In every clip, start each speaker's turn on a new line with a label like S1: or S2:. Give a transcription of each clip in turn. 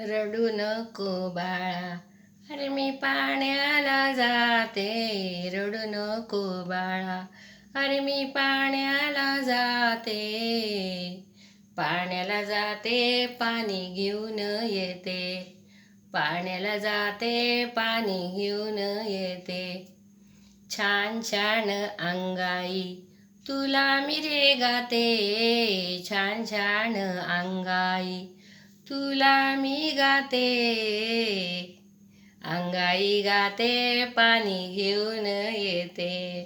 S1: रडू नको बाळा. अरे मी पाण्याला जाते रडू नको बाळा. अरे मी पाण्याला जाते पाण्याला जाते पाणी घेऊन येते. पाण्याला जाते पाणी घेऊन येते. छान छान अंगाई तुला मी रे गाते छान छान अंगाई तुला मी गाते अंगाई गाते पाणी घेऊन येते.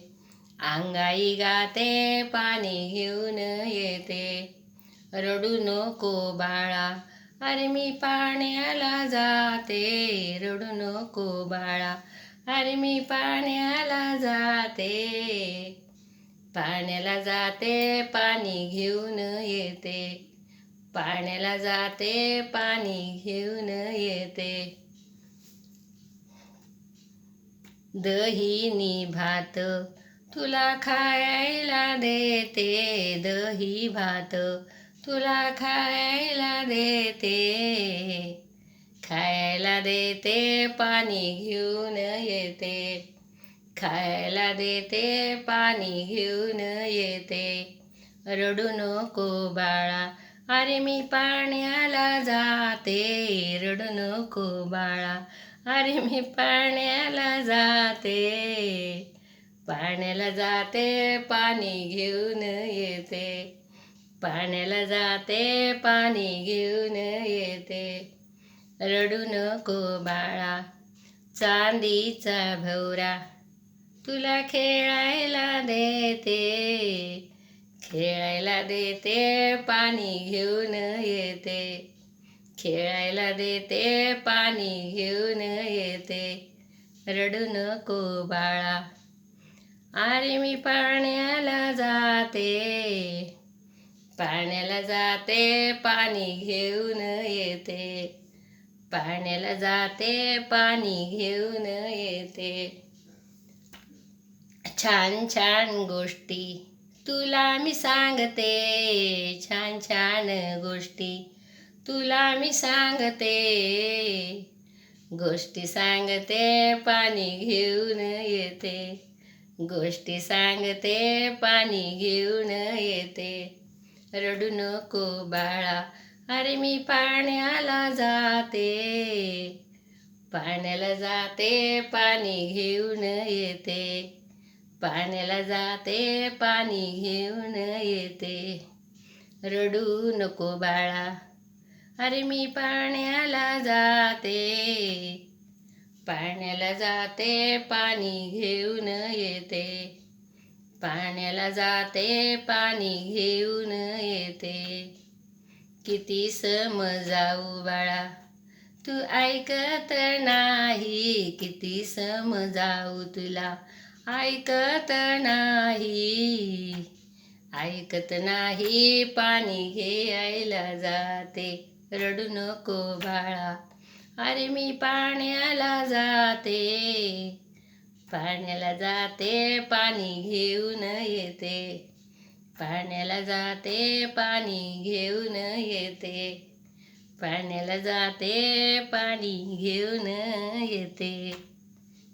S1: अंगाई गाते पाणी घेऊन येते. रडू नको बाळा अरे मी पाण्याला जाते. रडू नको बाळा अरे मी पाण्याला जाते. पाण्याला जाते पाणी घेऊन येते. पाण्याला जाते पाणी घेऊन येते. दहीनी भात तुला खायला देते दही भात तुला खायला देते. खायला देते पाणी घेऊन येते. खायला देते पाणी घेऊन येते. रडू नको बाळा अरे मी पाण्याला जाते रडू नको बाळा. अरे मी पाण्याला जाते पाण्याला जाते पाणी घेऊन येते. पाण्याला जाते पाणी घेऊन येते. रडू नको बाळा चांदीचा भवरा तुला खेळायला देते. खेळायला देते पाणी घेऊन येते. खेळायला देते पाणी घेऊन येते. रडू नको बाळा. अरे मी पाण्याला जाते. पाण्याला जाते पाणी घेऊन येते. पाण्याला जाते पाणी घेऊन येते. छान छान गोष्टी. तुला मी सांगते छान छान गोष्टी. तुला मी सांगते गोष्टी सांगते पाणी घेऊन येते. गोष्टी सांगते पाणी घेऊन येते. रडू नको बाळा अरे मी पाण्याला जाते. पाण्याला जाते पाणी घेऊन येते. पाण्याला जाते पाणी घेऊन येते. रडू नको बाळा अरे मी पाण्याला जाते. पाण्याला जाते पाणी घेऊन येते. पाण्याला जाते पाणी घेऊन येते. किती समजाऊ बाळा तू ऐकत नाही. किती समजाऊ तुला ऐकत नाही. ऐकत नाही पाणी घ्यायला जाते. रडू नको बाळा. अरे मी पाण्याला जाते. पाण्याला जाते पाणी घेऊन येते. पाण्याला जाते पाणी घेऊन येते. पाण्याला जाते पाणी घेऊन येते.